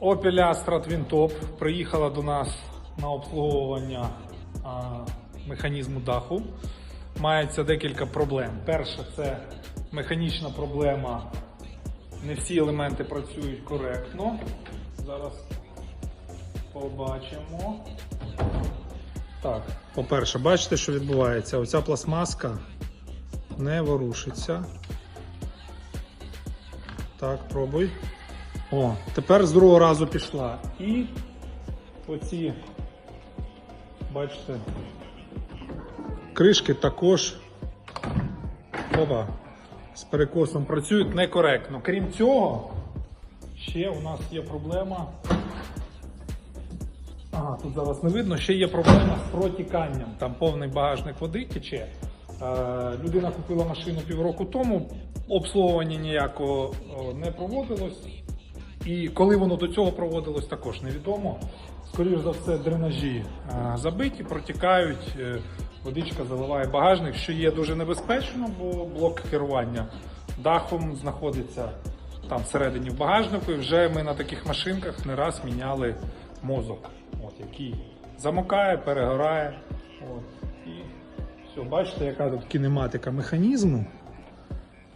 Opel Astra Twin Top приїхала до нас на обслуговування а, механізму даху. Мається декілька проблем. Перше, це механічна проблема. Не всі елементи працюють коректно. Зараз побачимо. Так, по-перше, бачите, що відбувається? Оця пластмаска не ворушиться. Так, пробуй. О, тепер з другого разу пішла. І оці, бачите, кришки також опа, з перекосом працюють некоректно. Крім цього, ще у нас є проблема. Ага, тут зараз не видно, ще є проблема з протіканням. Там повний багажник води тече. Е, людина купила машину півроку тому, обслуговування ніякого не проводилось. І коли воно до цього проводилось, також невідомо. Скоріше за все, дренажі е, забиті, протікають, е, водичка заливає багажник, що є дуже небезпечно, бо блок керування дахом знаходиться там всередині в багажнику. І вже ми на таких машинках не раз міняли мозок, от, який замокає, перегорає. От, і все, бачите, яка тут кінематика механізму,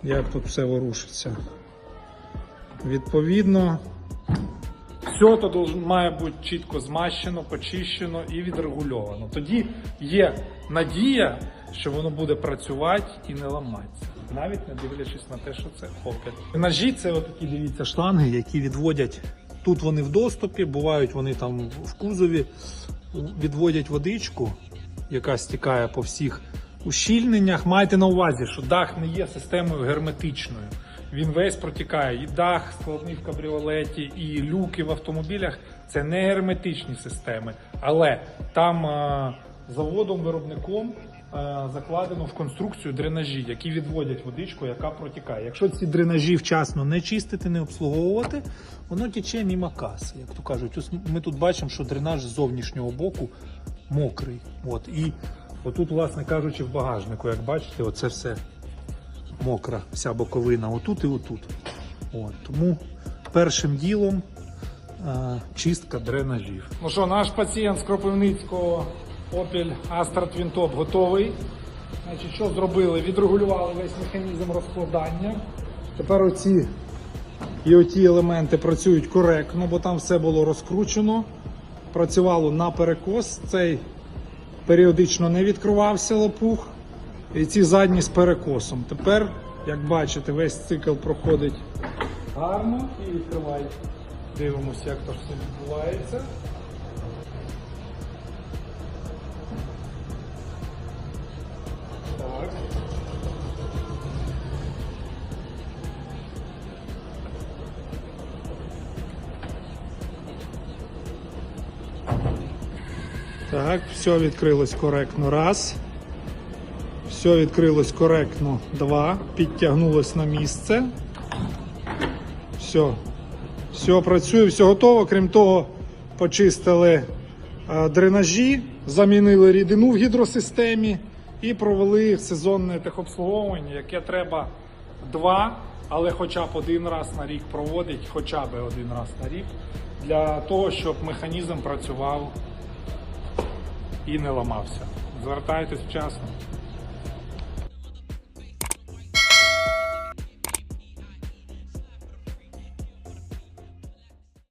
як тут все ворушиться. Відповідно, все то має бути чітко змащено, почищено і відрегульовано. Тоді є надія, що воно буде працювати і не ламатися. Навіть не дивлячись на те, що це Opel. Ножі це отакі, дивіться, шланги, які відводять. Тут вони в доступі, бувають вони там в кузові, відводять водичку, яка стікає по всіх ущільненнях. Майте на увазі, що дах не є системою герметичною. Він весь протікає. І дах складний в кабріолеті, і люки в автомобілях це не герметичні системи. Але там е, заводом, виробником е, закладено в конструкцію дренажі, які відводять водичку, яка протікає. Якщо ці дренажі вчасно не чистити, не обслуговувати, воно тече мімо каси. Як то кажуть, ми тут бачимо, що дренаж з зовнішнього боку мокрий. От і отут, власне кажучи, в багажнику, як бачите, оце все мокра, вся боковина, отут і отут. От, тому першим ділом е, чистка дренажів. Ну що, наш пацієнт з Кропивницького Opel Astra Twin Top готовий. Значить, що зробили? Відрегулювали весь механізм розкладання. Тепер оці і оті елементи працюють коректно, бо там все було розкручено. Працювало на перекос. Цей періодично не відкривався лопух. І ці задні з перекосом. Тепер, як бачите, весь цикл проходить гарно і відкривай. Дивимося, як то все відбувається. Так. Так, все відкрилось коректно. Раз. Все відкрилось коректно. Два. Підтягнулось на місце. Все. Все працює, все готово. Крім того, почистили е, дренажі, замінили рідину в гідросистемі і провели сезонне техобслуговування, яке треба два, але хоча б один раз на рік проводить, хоча б один раз на рік, для того, щоб механізм працював і не ламався. Звертайтесь вчасно.